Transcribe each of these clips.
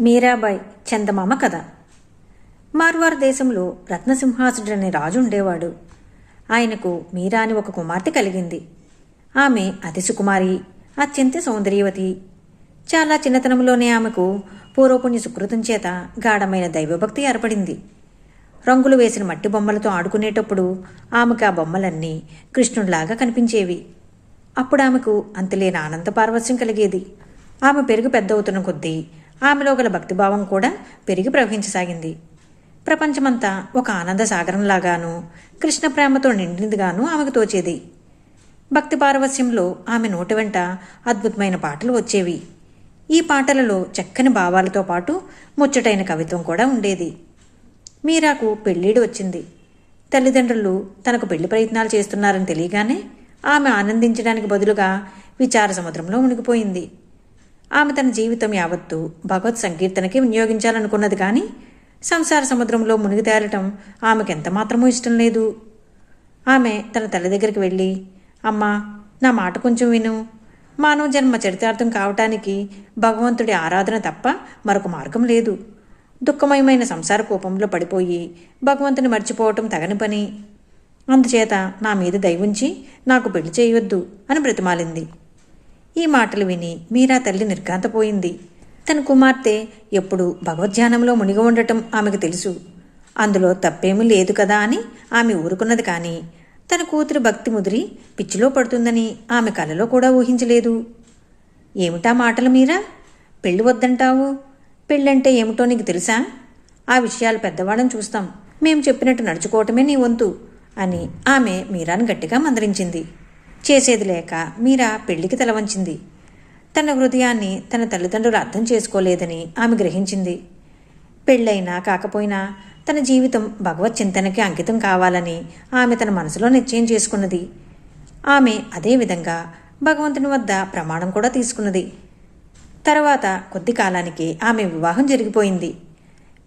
మీరాబాయ్ చందమామ కథ. మార్వార్ దేశంలో రత్నసింహాసుడు అనే రాజు ఉండేవాడు. ఆయనకు మీరా అని ఒక కుమార్తె కలిగింది. ఆమె అతిసుకుమారి అత్యంత సౌందర్యవతి. చాలా చిన్నతనంలోనే ఆమెకు పూర్వపుణ్య సుకృతం చేత గాఢమైన దైవభక్తి ఏర్పడింది. రంగులు వేసిన మట్టి బొమ్మలతో ఆడుకునేటప్పుడు ఆమెకు ఆ బొమ్మలన్నీ కృష్ణుడిలాగా కనిపించేవి. అప్పుడు ఆమెకు అంతలేని ఆనంద పారవస్యం కలిగేది. ఆమె పెరుగు పెద్దవుతున్న కొద్దీ ఆమెలో గల భక్తిభావం కూడా పెరిగి ప్రవహించసాగింది. ప్రపంచమంతా ఒక ఆనంద సాగరంలాగాను కృష్ణ ప్రేమతో నిండినదిగాను ఆమెకు తోచేది. భక్తి పారవస్యంలో ఆమె నోటి వెంట అద్భుతమైన పాటలు వచ్చేవి. ఈ పాటలలో చక్కని భావాలతో పాటు ముచ్చటైన కవిత్వం కూడా ఉండేది. మీరాకు పెళ్ళిడి వచ్చింది. తల్లిదండ్రులు తనకు పెళ్ళి ప్రయత్నాలు చేస్తున్నారని తెలియగానే ఆమె ఆనందించడానికి బదులుగా విచార సముద్రంలో మునిగిపోయింది. ఆమె తన జీవితం యావత్తు భగవత్ సంకీర్తనకి వినియోగించాలనుకున్నది కానీ సంసార సముద్రంలో మునిగి తేలటం ఎంత మాత్రమూ ఇష్టం లేదు. ఆమె తన తల్లి దగ్గరికి వెళ్ళి అమ్మా నా మాట కొంచెం విను. మానవ జన్మ చరితార్థం కావటానికి భగవంతుడి ఆరాధన తప్ప మరొక మార్గం లేదు. దుఃఖమయమైన సంసార కోపంలో పడిపోయి భగవంతుని మర్చిపోవటం తగని పని. అందుచేత నా మీద దయవుంచి నాకు పెళ్ళి చేయవద్దు అని బ్రతిమాలింది. ఈ మాటలు విని మీరా తల్లి నిర్ఘాంతపోయింది. తన కుమార్తె ఎప్పుడు భగవద్ధ్యానంలో మునిగి ఉండటం ఆమెకు తెలుసు. అందులో తప్పేమీ లేదు కదా అని ఆమె ఊరుకున్నది కానీ తన కూతురు భక్తి ముదిరి పిచ్చిలో పడుతుందని ఆమె కలలో కూడా ఊహించలేదు. ఏమిటా మాటలు మీరా? పెళ్ళి వద్దంటావు? పెళ్ళంటే ఏమిటో నీకు తెలుసా? ఆ విషయాలు పెద్దవాళ్ళని చూస్తాం. మేము చెప్పినట్టు నడుచుకోవటమే నీ వంతు అని ఆమె మీరాను గట్టిగా మందరించింది. చేసేది లేక మీరా పెళ్ళికి తలవంచింది తన హృదయాన్ని తన తల్లిదండ్రులు అర్థం చేసుకోలేదని ఆమె గ్రహించింది. పెళ్ళైనా కాకపోయినా తన జీవితం భగవత్ చింతనకి అంకితం కావాలని ఆమె తన మనసులో నిశ్చయం చేసుకున్నది. ఆమె అదే విధంగా భగవంతుని వద్ద ప్రమాణం కూడా తీసుకున్నది. తర్వాత కొద్ది కాలానికి ఆమె వివాహం జరిగిపోయింది.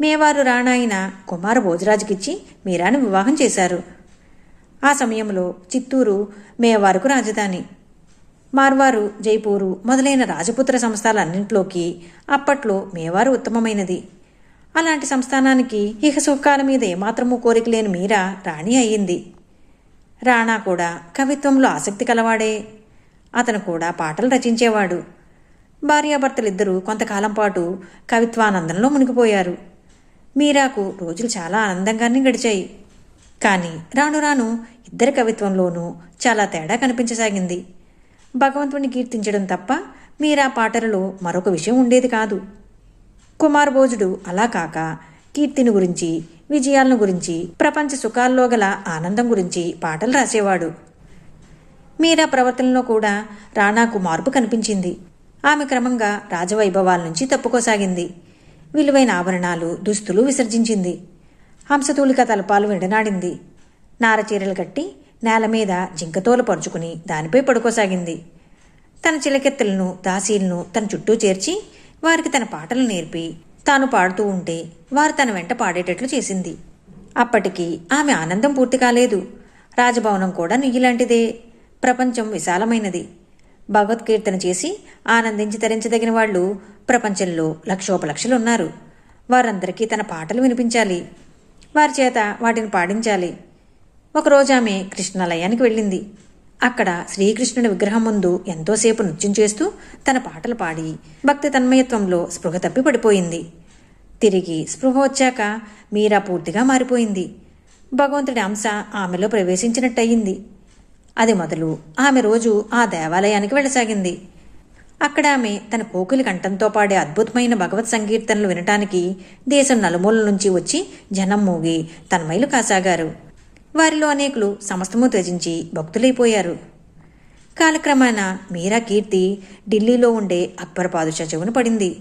మేవారు రాణాయిన కుమార భోజరాజుకిచ్చి మీరాని వివాహం చేశారు. ఆ సమయంలో చిత్తూరు మేవారుకు రాజధాని. మార్వారు జైపూరు మొదలైన రాజపుత్ర సంస్థలన్నింటిలోకి అప్పట్లో మేవారు ఉత్తమమైనది. అలాంటి సంస్థానానికి ఇహ సుఖాల మీద ఏమాత్రమూ కోరిక లేని మీరా రాణి అయ్యింది. రాణా కూడా కవిత్వంలో ఆసక్తి కలవాడే. అతను కూడా పాటలు రచించేవాడు. భార్యాభర్తలిద్దరూ కొంతకాలం పాటు కవిత్వానందంలో మునిగిపోయారు. మీరాకు రోజులు చాలా ఆనందంగానే గడిచాయి. కానీ రాను రాను ఇద్దరి కవిత్వంలోనూ చాలా తేడా కనిపించసాగింది. భగవంతుని కీర్తించడం తప్ప మీరా పాటలలో మరొక విషయం ఉండేది కాదు. కుమార్ భోజుడు అలా కాక కీర్తిని గురించి విజయాలను గురించి ప్రపంచ సుఖాల్లో గల ఆనందం గురించి పాటలు రాసేవాడు. మీరా ప్రవర్తనలో కూడా రాణాకు మార్పు కనిపించింది. ఆమె క్రమంగా రాజవైభవాల నుంచి తప్పుకోసాగింది. విలువైన ఆభరణాలు దుస్తులు విసర్జించింది. హంసతూలిక తలపాలు విడనాడింది. నారచీరలు కట్టి నేల మీద జింకతోలు పరుచుకుని దానిపై పడుకోసాగింది. తన చిలకెత్తలను దాసీలను తన చుట్టూ చేర్చి వారికి తన పాటలు నేర్పి తాను పాడుతూ ఉంటే వారు తన వెంట పాడేటట్లు చేసింది. అప్పటికి ఆమె ఆనందం పూర్తి కాలేదు. రాజభవనం కూడా నుయ్యిలాంటిదే. ప్రపంచం విశాలమైనది. భగవద్కీర్తన చేసి ఆనందించి తరించదగిన వాళ్ళు ప్రపంచంలో లక్షోపలక్షలున్నారు. వారందరికీ తన పాటలు వినిపించాలి. వారి చేత వాటిని పాడించాలి. ఒకరోజు ఆమె కృష్ణాలయానికి వెళ్ళింది. అక్కడ శ్రీకృష్ణుని విగ్రహం ముందు ఎంతోసేపు నృత్యం చేస్తూ తన పాటలు పాడి భక్తి తన్మయత్వంలో స్పృహ తప్పి పడిపోయింది. తిరిగి స్పృహ వచ్చాక మీరా పూర్తిగా మారిపోయింది. భగవంతుడి అంశ ఆమెలో ప్రవేశించినట్టయింది. అది మొదలు ఆమె రోజు ఆ దేవాలయానికి వెళ్ళసాగింది. అక్కడ ఆమె తన కోకిలి కంఠంతో పాడే అద్భుతమైన భగవత్ సంకీర్తనలు వినటానికి దేశం నలుమూలల నుంచి వచ్చి జనం మూగి తన్మయులు కాసాగారు. వారిలో అనేకులు సమస్తము త్యజించి భక్తులైపోయారు. కాలక్రమాన మీరా కీర్తి ఢిల్లీలో ఉండే అక్బర్ పాదుషా చెవును పడింది.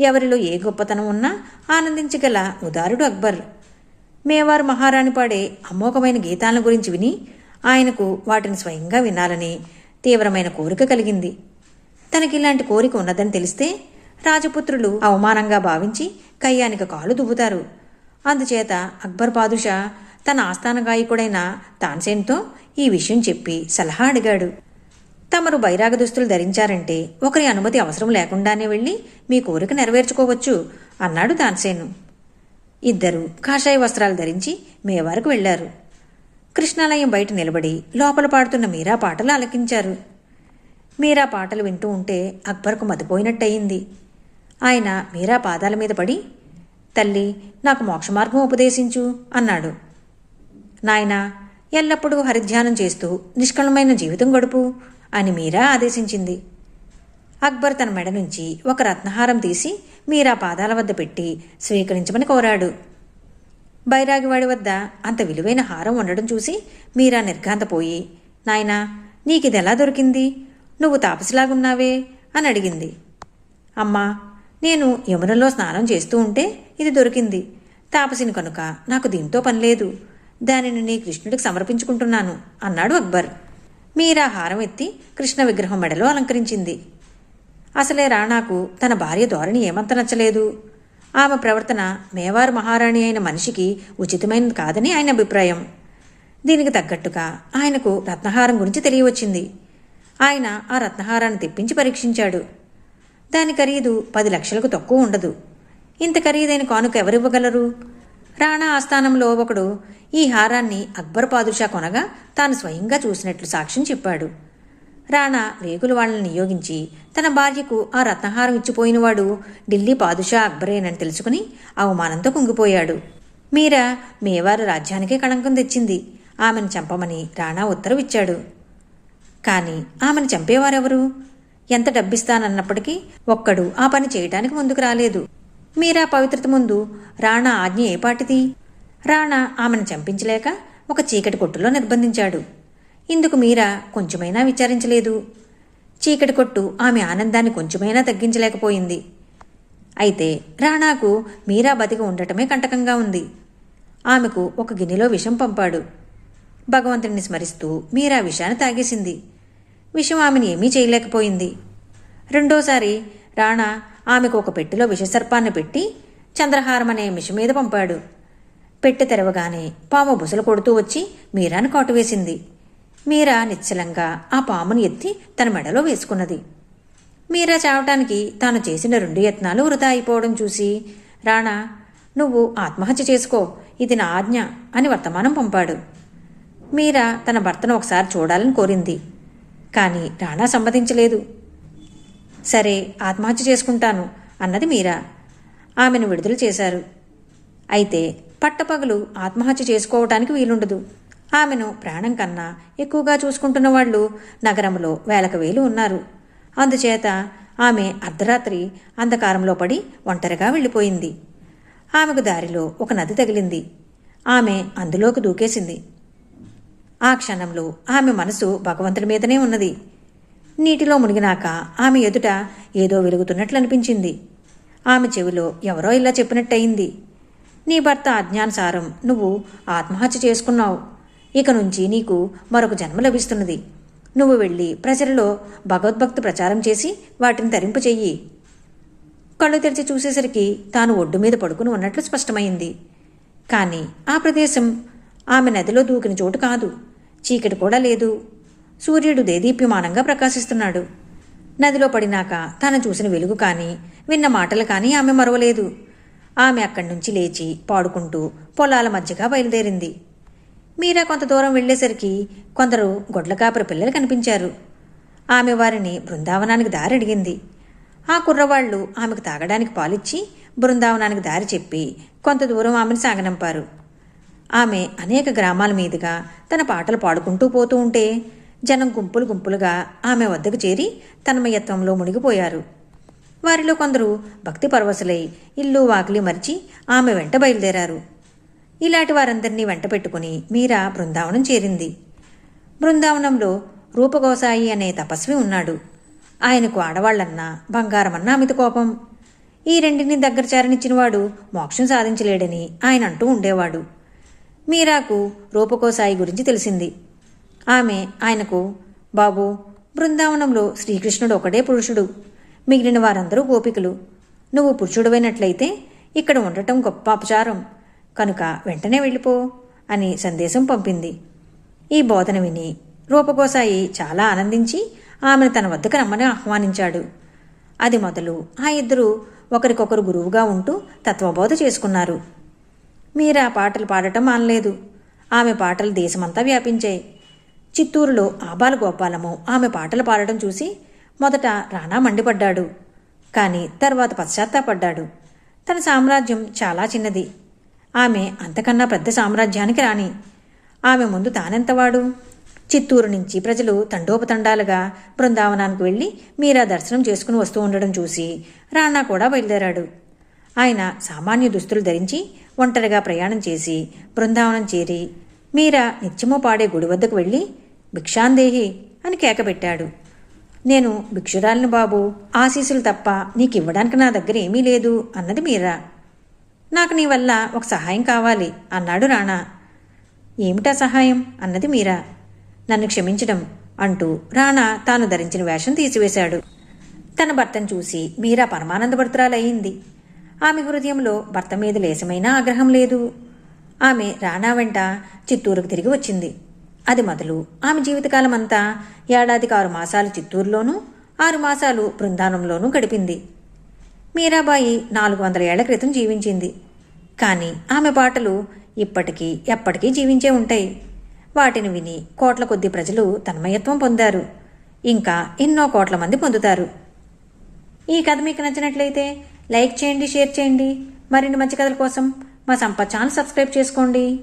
ఎవరిలో ఏ గొప్పతనం ఉన్నా ఆనందించగల ఉదారుడు అక్బర్. మేవారు మహారాణి పాడే అమోఘమైన గీతాలను గురించి విని ఆయనకు వాటిని స్వయంగా వినాలని తీవ్రమైన కోరిక కలిగింది. తనకిలాంటి కోరిక ఉన్నదని తెలిస్తే రాజపుత్రులు అవమానంగా భావించి కయ్యానికి కాలు దువ్వుతారు. అందుచేత అక్బర్ పాదుషా తన ఆస్థాన గాయకుడైన తాన్సేన్తో ఈ విషయం చెప్పి సలహా అడిగాడు. తమరు బైరాగ దుస్తులు ధరించారంటే ఒకరి అనుమతి అవసరం లేకుండానే వెళ్ళి మీ కోరిక నెరవేర్చుకోవచ్చు అన్నాడు తాన్సేను. ఇద్దరు కాషాయ వస్త్రాలు ధరించి మేవారకు వెళ్ళారు కృష్ణాలయం బయట నిలబడి లోపల పాడుతున్న మీరా పాటలు ఆలకించారు. మీరా పాటలు వింటూ ఉంటే అక్బర్కు మతిపోయినట్టయింది. ఆయన మీరా పాదాల మీద పడి తల్లి నాకు మోక్ష మార్గం ఉపదేశించు అన్నాడు. నాయనా ఎల్లప్పుడూ హరిధ్యానం చేస్తూ నిష్కళమైన జీవితం గడుపు అని మీరా ఆదేశించింది. అక్బర్ తన మెడ నుంచి ఒక రత్నహారం తీసి మీరా పాదాల వద్ద పెట్టి స్వీకరించమని కోరాడు. బైరాగివాడి వద్ద అంత విలువైన హారం ఉండడం చూసి మీరా నిర్ఘాంతపోయి నాయనా నీకిదెలా దొరికింది? నువ్వు తాపసిలాగున్నావే అని అడిగింది. అమ్మా నేను యమునలో స్నానం చేస్తూ ఉంటే ఇది దొరికింది. తాపసిని కనుక నాకు దీంతో పనిలేదు దానిని నీ కృష్ణుడికి సమర్పించుకుంటున్నాను అన్నాడు అక్బర్. మీరా హారం ఎత్తి కృష్ణ విగ్రహం మెడలో అలంకరించింది. అసలే రాణాకు తన భార్య ధోరణి ఏమంత నచ్చలేదు. ఆమె ప్రవర్తన మేవారు మహారాణి అయిన మనిషికి ఉచితమైనది కాదని ఆయన అభిప్రాయం. దీనికి తగ్గట్టుగా ఆయనకు రత్నహారం గురించి తెలియవచ్చింది. ఆయన ఆ రత్నహారాన్ని తెప్పించి పరీక్షించాడు. దాని ఖరీదు పది లక్షలకు తక్కువ ఉండదు. ఇంత ఖరీదైన కానుక ఎవరివ్వగలరు? రాణా ఆస్థానంలో ఒకడు ఈ హారాన్ని అక్బర్ పాదుషా కొనగా తాను స్వయంగా చూసినట్లు సాక్ష్యం చెప్పాడు. రాణా వేగుల వాళ్ళని నియోగించి తన భార్యకు ఆ రత్నహారం ఇచ్చిపోయినవాడు ఢిల్లీ పాదుషా అక్బరేనని తెలుసుకుని అవమానంతో కుంగిపోయాడు. మీరా మేవారు రాజ్యానికే కళంకం తెచ్చింది. ఆమెను చంపమని రాణా ఉత్తరవిచ్చాడు. కాని ఆమెను చంపేవారెవరు? ఎంత డబ్బిస్తానన్నప్పటికీ ఒక్కడు ఆ పని చేయటానికి ముందుకు రాలేదు. మీరా పవిత్రత ముందు రాణా ఆజ్ఞ ఏపాటిది రాణా ఆమెను చంపించలేక ఒక చీకటి కొట్టులో నిర్బంధించాడు. ఇందుకు మీరా కొంచెమైనా విచారించలేదు. చీకటి కొట్టు ఆమె ఆనందాన్ని కొంచెమైనా తగ్గించలేకపోయింది. అయితే రాణాకు మీరా బతికి ఉండటమే కంటకంగా ఉంది. ఆమెకు ఒక గిన్నెలో విషం పంపాడు. భగవంతుడిని స్మరిస్తూ మీరా విషాన్ని తాగేసింది. విషం ఆమెను ఏమీ చేయలేకపోయింది. రెండోసారి రాణా ఆమెకు ఒక పెట్టెలో విషసర్పాన్ని పెట్టి చంద్రహారం అనే మిషి మీద పంపాడు. పెట్టె తెరవగానే పాము బుసలు కొడుతూ వచ్చి మీరాను కాటువేసింది మీరా నిశ్చలంగా ఆ పామును ఎత్తి తన మెడలో వేసుకున్నది. మీరా చావటానికి తాను చేసిన రెండు యత్నాలు వృధా అయిపోవడం చూసి రాణా నువ్వు ఆత్మహత్య చేసుకో ఇది నా ఆజ్ఞ అని వర్తమానం పంపాడు. మీరా తన భర్తను ఒకసారి చూడాలని కోరింది. కానీ రాణా సమ్మతించలేదు. సరే ఆత్మహత్య చేసుకుంటాను అన్నది మీరా? ఆమెను విడుదల చేశారు. అయితే పట్టపగలు ఆత్మహత్య చేసుకోవటానికి వీలుండదు. ఆమెను ప్రాణం కన్నా ఎక్కువగా చూసుకుంటున్న వాళ్ళు నగరంలో వేలకు వేలు ఉన్నారు. అందుచేత ఆమె అర్ధరాత్రి అంధకారంలో పడి ఒంటరిగా వెళ్ళిపోయింది. ఆమెకు దారిలో ఒక నది తగిలింది. ఆమె అందులోకి దూకేసింది. ఆ క్షణంలో ఆమె మనసు భగవంతుడి మీదనే ఉన్నది. నీటిలో మునిగినాక ఆమె ఎదుట ఏదో వెలుగుతున్నట్లు అనిపించింది ఆమె చెవిలో ఎవరో ఇలా చెప్పినట్టయింది. నీ భర్త ఆజ్ఞానుసారం నువ్వు ఆత్మహత్య చేసుకున్నావు. ఇక నుంచి నీకు మరొక జన్మ లభిస్తున్నది. నువ్వు వెళ్ళి ప్రజలలో భగవద్భక్తి ప్రచారం చేసి వాటిని తరింపు చెయ్యి. కళ్ళు తెరిచి చూసేసరికి తాను ఒడ్డు మీద పడుకుని ఉన్నట్లు స్పష్టమైంది. కానీ ఆ ప్రదేశం ఆమె నదిలో దూకిన చోటు కాదు. చీకటి కూడా లేదు. సూర్యుడు దేదీప్యమానంగా ప్రకాశిస్తున్నాడు. నదిలో పడినాక తను చూసిన వెలుగు కానీ విన్న మాటలు కానీ ఆమె మరవలేదు. ఆమె అక్కడి నుంచి లేచి పాడుకుంటూ పొలాల మధ్యగా బయలుదేరింది. మీరా కొంత దూరం వెళ్ళేసరికి కొందరు గొడ్లకాపరి పిల్లలు కనిపించారు. ఆమె వారిని బృందావనానికి దారి అడిగింది. ఆ కుర్రవాళ్ళు ఆమెకు తాగడానికి పాలిచ్చి బృందావనానికి దారి చెప్పి కొంత దూరం ఆమెను సాగనంపారు. ఆమె అనేక గ్రామాల మీదుగా తన పాటలు పాడుకుంటూ పోతూ ఉంటే జనం గుంపులు గుంపులుగా ఆమె వద్దకు చేరి తన్మయత్వంలో మునిగిపోయారు. వారిలో కొందరు భక్తి పరవశులై ఇల్లు వాకిలి మరిచి ఆమె వెంట బయలుదేరారు. ఇలాంటి వారందరినీ వెంట పెట్టుకుని మీరా బృందావనం చేరింది. బృందావనంలో రూపగోసాయి అనే తపస్వి ఉన్నాడు. ఆయనకు ఆడవాళ్ళన్నా బంగారమన్నా అమిత కోపం. ఈ రెండిని దగ్గర చేరనిచ్చినవాడు మోక్షం సాధించలేడని ఆయన అంటూ ఉండేవాడు. మీరాకు రూపకోసాయి గురించి తెలిసింది. ఆమె ఆయనకు బాబు బృందావనంలో శ్రీకృష్ణుడు ఒకడే పురుషుడు. మిగిలిన వారందరూ గోపికలు. నువ్వు పురుషుడువైనట్లయితే ఇక్కడ ఉండటం గొప్ప అపచారం. కనుక వెంటనే వెళ్ళిపో అని సందేశం పంపింది. ఈ బోధన విని రూపకోసాయి చాలా ఆనందించి ఆమెను తన వద్దకు రమ్మని ఆహ్వానించాడు. అది మొదలు ఆ ఇద్దరు ఒకరికొకరు గురువుగా ఉంటూ తత్వబోధ చేసుకున్నారు. మీరా పాటలు పాడటం మానలేదు. ఆమె పాటలు దేశమంతా వ్యాపించాయి. చిత్తూరులో ఆబాల గోపాలము ఆమె పాటలు పాడటం చూసి మొదట రాణా మండిపడ్డాడు. కానీ తర్వాత పశ్చాత్తాపడ్డాడు. తన సామ్రాజ్యం చాలా చిన్నది. ఆమె అంతకన్నా పెద్ద సామ్రాజ్యానికి రాణి. ఆమె ముందు తానెంతవాడు? చిత్తూరు నుంచి ప్రజలు తండోపతండాలుగా బృందావనానికి వెళ్ళి మీరా దర్శనం చేసుకుని వస్తూ ఉండడం చూసి రాణా కూడా బయలుదేరాడు. ఆయన సామాన్య దుస్తులు ధరించి ఒంటరిగా ప్రయాణం చేసి బృందావనం చేరి మీరా నిత్యము పాడే గుడి వద్దకు వెళ్ళి భిక్షాందేహి అని కేకబెట్టాడు. నేను భిక్షురాలిని బాబు ఆశీసులు తప్ప నీకివ్వడానికి నా దగ్గర ఏమీ లేదు అన్నది మీరా. నాకు నీ వల్ల ఒక సహాయం కావాలి అన్నాడు రాణా. ఏమిటా సహాయం అన్నది మీరా. నన్ను క్షమించడం అంటూ రాణా తాను ధరించిన వేషం తీసివేశాడు. తన భర్తను చూసి మీరా పరమానందభర్తురాలయ్యింది. ఆమె హృదయంలో భర్త మీద లేసమైన ఆగ్రహం లేదు. ఆమె రాణా వెంట చిత్తూరుకు తిరిగి వచ్చింది. అది మొదలు. ఆమె జీవితకాలం అంతా ఏడాదికి ఆరు మాసాలు చిత్తూరులోనూ ఆరు మాసాలు బృందానంలోనూ గడిపింది. మీరాబాయి నాలుగు వందల ఏళ్ళ క్రితం జీవించింది. కానీ ఆమె పాటలు ఇప్పటికీ ఎప్పటికీ జీవించే ఉంటాయి. వాటిని విని కోట్ల కొద్ది ప్రజలు తన్మయత్వం పొందారు. ఇంకా ఎన్నో కోట్ల మంది పొందుతారు. ఈ కథ మీకు నచ్చినట్లయితే లైక్ చేయండి షేర్ చేయండి. మరిన్ని మంచి కథల కోసం మా సంపత్ ఛానల్ సబ్స్క్రైబ్ చేసుకోండి.